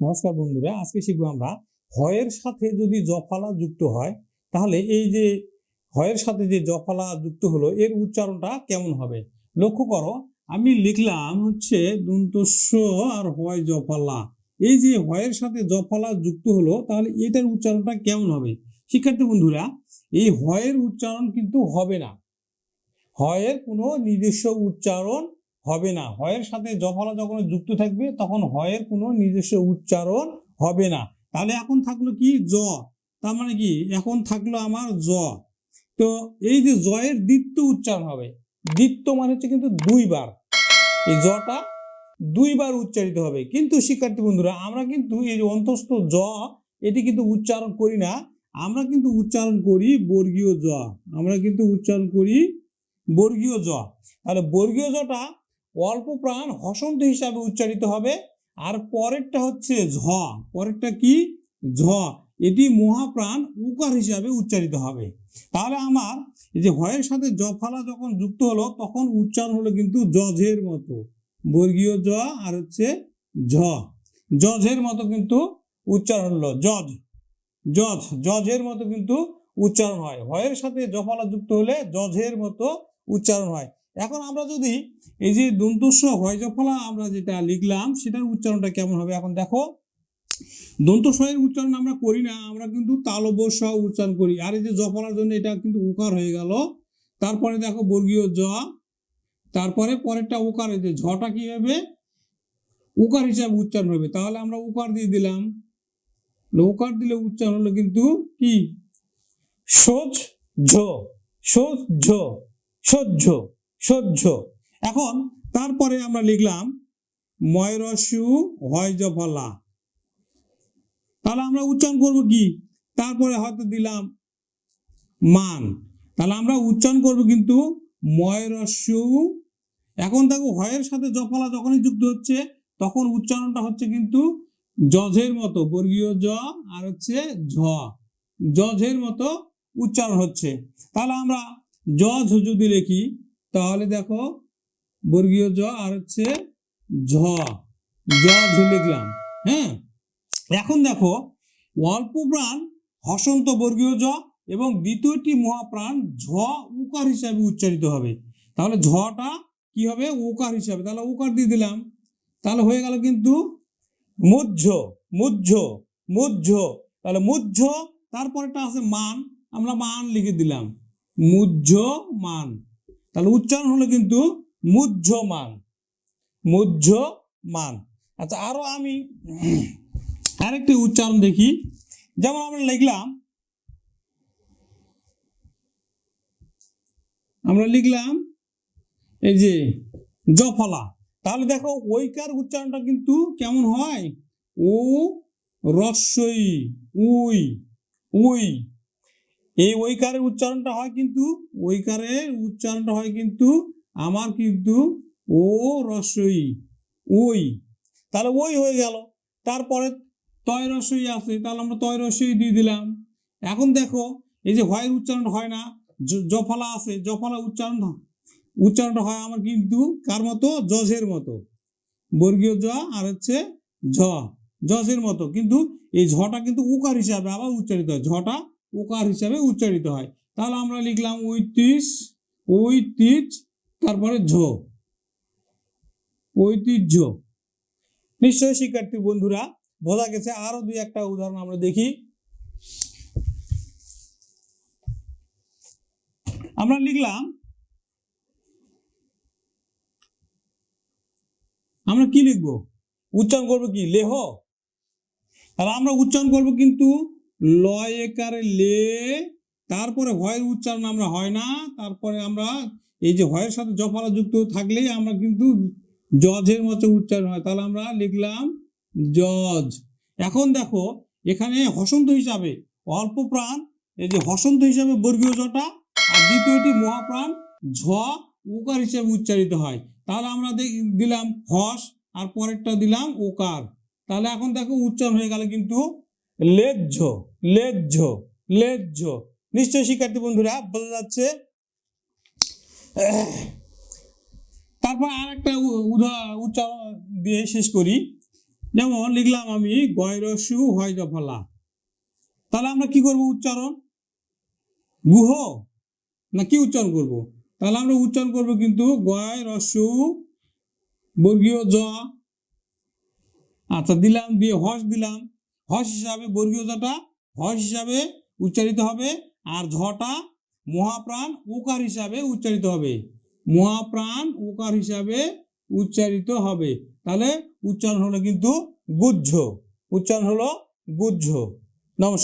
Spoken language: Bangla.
নমস্কার বন্ধুরা, আজকে শিখব আমরা হয়ের সাথে যদি জফলা যুক্ত হয়, তাহলে এই যে হয়ের সাথে যে জফলা যুক্ত হলো, এর উচ্চারণটা কেমন হবে? লক্ষ্য করো, আমি লিখলাম হচ্ছে দন্তস্ব আর হয় জফলা। এই যে হয়ের সাথে জফলা যুক্ত হলো, তাহলে এটার উচ্চারণটা কেমন হবে? শিক্ষার্থী বন্ধুরা, এই হয়ের উচ্চারণ কিন্তু হবে না। হয়ের কোনো নিজস্ব উচ্চারণ হবে না। হয়ের সাথে জফলা যখন যুক্ত থাকবে, তখন হয়ের কোনো নিজস্ব উচ্চারণ হবে না। তাহলে এখন থাকল কি? জ। তার মানে কি? এখন থাকল আমার জ। তো এই যে জয়ের দ্বিত্ব উচ্চারণ হবে, দ্বিত্ব মানে হচ্ছে কিন্তু দুইবার। এই জটা দুইবার উচ্চারিত হবে। কিন্তু শিক্ষার্থী বন্ধুরা, আমরা কিন্তু এই যে অন্তস্থ জ, এটি কিন্তু উচ্চারণ করি না। আমরা কিন্তু উচ্চারণ করি বর্গীয় জ। আমরা কিন্তু উচ্চারণ করি বর্গীয় জ। তাহলে বর্গীয় জটা অল্প প্রাণ হসন্ত হিসাবে উচ্চারিত হবে। আর পরেরটা হচ্ছে ঝ। পরেরটা কি? ঝ। এটি মহাপ্রাণ উকার হিসাবে উচ্চারিত হবে। তাহলে আমার এই যে হয়ের সাথে জফালা যখন যুক্ত হলো, তখন উচ্চারণ হলো কিন্তু জঝের মতো। বর্গীয় জ আর হচ্ছে ঝ। জজের মতো কিন্তু উচ্চারণ হলো। জজ। জজ। জজের মতো কিন্তু উচ্চারণ হয়। হয়ের সাথে জফালা যুক্ত হলে জজের মতো উচ্চারণ হয়। এখন আমরা যদি এই যে দন্তস্ব হয় জফলা আমরা যেটা লিখলাম, সেটার উচ্চারণটা কেমন হবে? এখন দেখো, দন্তস্বয়ের উচ্চারণ আমরা করি না, আমরা কিন্তু তালব্য উচ্চারণ করি। আর এই যে জফলার জন্য এটা কিন্তু উকার হয়ে গেল। তারপরে দেখো বর্গীয় জ, তারপরে পরেরটা উকার যে ঝটা কি হবে? উকার হিসাবে উচ্চারণ হবে। তাহলে আমরা উকার দিয়ে দিলাম। উকার দিলে উচ্চারণ হলো কিন্তু কি? সোজ ঝ সোজ ঝ সহ্য সহ্য। এখন তারপরে আমরা লিখলাম, ময়রসু হয় জফলা তাহলে আমরা উচ্চারণ করব কি? তারপরে হয়তো দিলাম, মান। তাহলে আমরা উচ্চারণ করব কিন্তু ময়রসু। এখন দেখো হয়ের সাথে জফলা যখনই যুক্ত হচ্ছে, তখন উচ্চারণটা হচ্ছে কিন্তু জজের মতো, বর্গীয় জ আর হচ্ছে ঝ। জজের মতো উচ্চারণ হচ্ছে। তাহলে আমরা জজ যদি লিখি তাহলে দেখো, বর্গীয় জ আর হচ্ছে ঝ। জজ লিখলাম হ্যাঁ? এখন দেখো, অল্প প্রাণ, হসন্ত বর্গীয় জ এবং দ্বিতীয়টি মহাপ্রাণ ঝ উকার হিসাবে উচ্চারিত হবে। তাহলে ঝটা কি হবে? উকার হিসাবে। তাহলে উকার দিয়ে দিলাম। তাহলে হয়ে গেল কিন্তু মুজ্জ মুজ্জ মুজ্জ তাহলে মুজ্জ তারপরেটা আছে মান। আমরা মান লিখে দিলাম। মুজ্জ মান। তাহলে উচ্চারণ হলো কিন্তু মুজ্জ মান মুজ্জ মান আচ্ছা আরও আমি আরেকটি উচ্চারণ দেখি। যেমন আমরা লিখলাম আমরা লিখলাম এই যে জফলা। তাহলে দেখো ওইকার উচ্চারণটা কিন্তু কেমন হয়? ও রস্যই, উই উই। এই ওইকারের উচ্চারণটা হয় কিন্তু ওইকারের উচ্চারণটা হয় কিন্তু আমার কিন্তু ও রস্যই ওই তাহলে ওই হয়ে গেল। তারপরে তয় রসই আছে, তাহলে আমরা তয় রসই দিয়ে দিলাম। এখন দেখো, এই যে হয়ের উচ্চারণ হয় না জফলা আছে, জফলা উচ্চারণ উচ্চারণটা হয় আমার কিন্তু কার মতো? জজের মতো। বর্গীয় জ আর হচ্ছে ঝ জজের মতো। কিন্তু এই ঝটা কিন্তু উকার হিসাবে আবার উচ্চারিত হয়। ঝটা উকার হিসাবে উচ্চারিত হয়। তাহলে আমরা লিখলাম ঐতিস, ঐতিজ, তারপরে ঝ। ঐতিহ্য। নিশ্চয়ই শিক্ষার্থী বন্ধুরা, বোঝা গেছে আরও দুই একটা উদাহরণ আমরা দেখি। আমরা লিখলাম, আমরা কি লিখব? উচ্চারণ করব কি? লেহ। তাহলে আমরা উচ্চারণ করব কিন্তু লয় একারে লে, তারপরে হয়ের উচ্চারণ আমরা হয় না, তারপরে আমরা এই যে হয়ের সাথে জফলা যুক্ত থাকলেই আমরা কিন্তু জজের মতো উচ্চারণ হয়। তাহলে আমরা লিখলাম জজ এখন দেখো, এখানে হসন্ত হিসাবে অল্প প্রাণ, এই যে হসন্ত হিসাবে বর্গীয় জটা, আর দ্বিতীয়টি মহাপ্রাণ, ঝ, ওকার হিসাবে উচ্চারিত হয়। তাহলে আমরা দিলাম হস, আর পরেরটা দিলাম ওকার। তাহলে এখন দেখো উচ্চারণ হয়ে গেল কিন্তু লেজ্জ লেজ্জ লেজ্জ। নিশ্চয় শিক্ষার্থী বন্ধুরা, বোঝা যাচ্ছে? তারপর আর একটা উচ্চারণ দিয়ে শেষ করি। যেমন লিখলাম আমি, গয়রসু হয় জফলা তাহলে আমরা কি করব উচ্চারণ? গুহ? না কি উচ্চারণ করব? তাহলে আমরা উচ্চারণ করব কিন্তু গয় রসু বর্গীয় জ। আচ্ছা দিলাম, দিয়ে হস দিলাম। হস হিসাবে বর্গীয়তাটা হস হিসাবে উচ্চারিত হবে, আর ঝটা মহাপ্রাণ উকার হিসাবে উচ্চারিত হবে। মহাপ্রাণ উকার হিসাবে উচ্চারিত হবে। তাহলে উচ্চারণ হলো কিন্তু গুজ্জ উচ্চারণ হলো গুজ্জ নমস্কার।